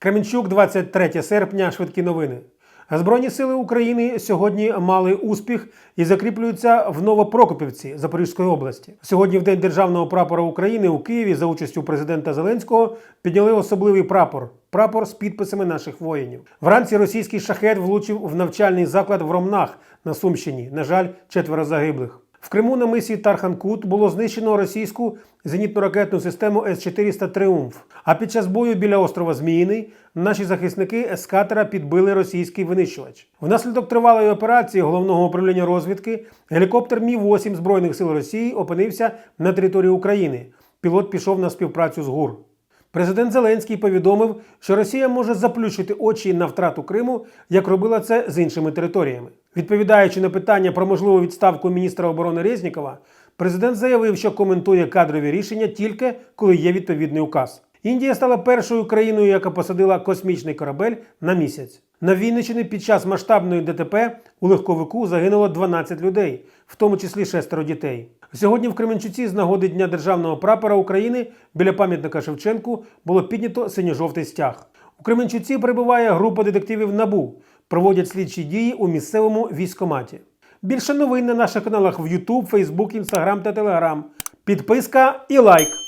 Кременчук, 23 серпня. Швидкі новини. Збройні сили України сьогодні мали успіх і закріплюються в Новопрокопівці Запорізької області. Сьогодні, в день державного прапора України у Києві, за участю президента Зеленського, підняли особливий прапор прапор з підписами наших воїнів. Вранці російський шахет влучив в навчальний заклад в Ромнах на Сумщині. На жаль, четверо загиблих. В Криму на мисі Тарханкут було знищено російську зенітно-ракетну систему С-400 Тріумф. А під час бою біля острова Зміїний наші захисники з катера підбили російський винищувач. Внаслідок тривалої операції головного управління розвідки гелікоптер Мі-8 Збройних сил Росії опинився на території України. Пілот пішов на співпрацю з ГУР. Президент Зеленський повідомив, що Росія може заплющити очі на втрату Криму, як робила це з іншими територіями. Відповідаючи на питання про можливу відставку міністра оборони Резнікова, президент заявив, що коментує кадрові рішення тільки коли є відповідний указ. Індія стала першою країною, яка посадила космічний корабель на місяць. На Вінниччині під час масштабної ДТП у легковику загинуло 12 людей, в тому числі шестеро дітей. Сьогодні в Кременчуці з нагоди Дня державного прапора України біля пам'ятника Шевченку було піднято синьо-жовтий стяг. У Кременчуці перебуває група детективів НАБУ. Проводять слідчі дії у місцевому військоматі. Більше новин на наших каналах в YouTube, Facebook, Instagram та Telegram. Підписка і лайк.